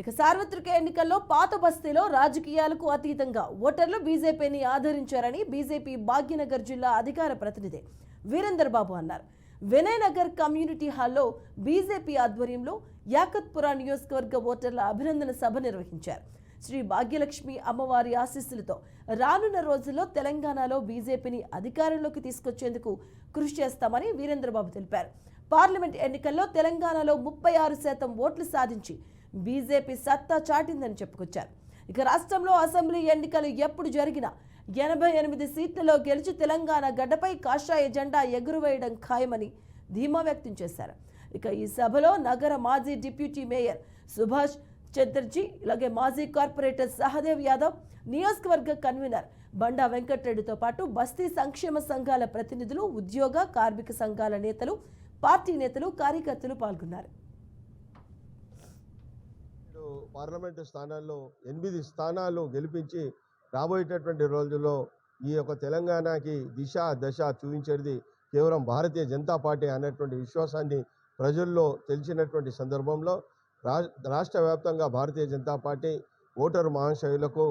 ఇక సార్వత్రిక ఎన్నికల్లో పాత బస్తీలో రాజకీయాలకు అతీతంగా ఓటర్లు బీజేపీని ఆదరించారని బీజేపీ భాగ్యనగర్ జిల్లా అధికార ప్రతినిధి వీరేందర్ బాబు అన్నారు. వినయనగర్ కమ్యూనిటీ హాల్లో బీజేపీ ఆధ్వర్యంలో యాకత్పురా నియోజకవర్గ ఓటర్ల అభినందన సభ నిర్వహించారు. శ్రీ భాగ్యలక్ష్మి అమ్మవారి ఆశీస్సులతో రానున్న రోజుల్లో తెలంగాణలో బీజేపీని అధికారంలోకి తీసుకొచ్చేందుకు కృషి చేస్తామని వీరేంద్రబాబు తెలిపారు. పార్లమెంట్ ఎన్నికల్లో తెలంగాణలో ముప్పై ఆరు శాతం ఓట్లు సాధించి బీజేపీ సత్తా చాటిందని చెప్పుకొచ్చారు. ఇక రాష్ట్రంలో అసెంబ్లీ ఎన్నికలు ఎప్పుడు జరిగినా ఎనభై ఎనిమిది సీట్లలో గెలిచి తెలంగాణ గడ్డపై కాషాయ జెండా ఎగురవేయడం ఖాయమని ధీమా వ్యక్తం చేశారు. ఇక ఈ సభలో నగర మాజీ డిప్యూటీ మేయర్ సుభాష్ చటర్జీ ఇలాగే మాజీ కార్పొరేటర్ సహదేవ్ యాదవ్ నియోజకవర్గ కన్వీనర్ బండా వెంకటరెడ్డితో పాటు బస్తీ సంక్షేమ సంఘాల ప్రతినిధులు ఉద్యోగ కార్మిక సంఘాల నేతలు పార్టీ నేతలు కార్యకర్తలు పాల్గొన్నారు. పార్లమెంటు స్థానాల్లో ఎనిమిది స్థానాలు గెలిపించి రాబోయేటటువంటి రోజుల్లో ఈ యొక్క తెలంగాణకి దిశ దశ చూపించేది కేవలం భారతీయ జనతా పార్టీ అనేటువంటి విశ్వాసాన్ని ప్రజల్లో తెలిసినటువంటి సందర్భంలో రా రాష్ట్ర వ్యాప్తంగా భారతీయ జనతా పార్టీ ఓటరు మహాశయులకు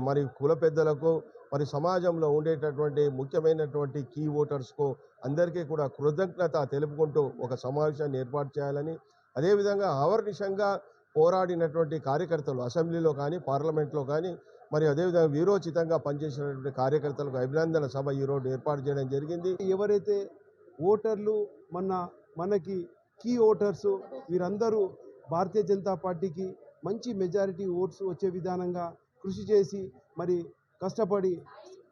మరి కుల పెద్దలకు మరి సమాజంలో ఉండేటటువంటి ముఖ్యమైనటువంటి కీ ఓటర్స్కు అందరికీ కూడా కృతజ్ఞత తెలుపుకుంటూ ఒక సమావేశాన్ని ఏర్పాటు చేయాలని అదేవిధంగా అవర్నిషంగా పోరాడినటువంటి కార్యకర్తలు అసెంబ్లీలో కానీ పార్లమెంట్లో కానీ మరి అదేవిధంగా వీరోచితంగా పనిచేసినటువంటి కార్యకర్తలకు అభినందన సభ ఈరోజు ఏర్పాటు చేయడం జరిగింది. ఎవరైతే ఓటర్లు మన మనకి కీ ఓటర్స్ వీరందరూ భారతీయ జనతా పార్టీకి మంచి మెజారిటీ ఓట్స్ వచ్చే విధానంగా కృషి చేసి మరి కష్టపడి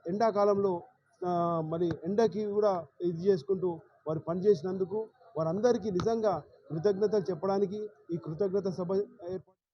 ఎండాకాలంలో మరి ఎండకి కూడా ఇది చేసుకుంటూ వారు పనిచేసినందుకు వారందరికీ నిజంగా కృతజ్ఞతలు చెప్పడానికి ఈ కృతజ్ఞత సభ ఏర్పాటు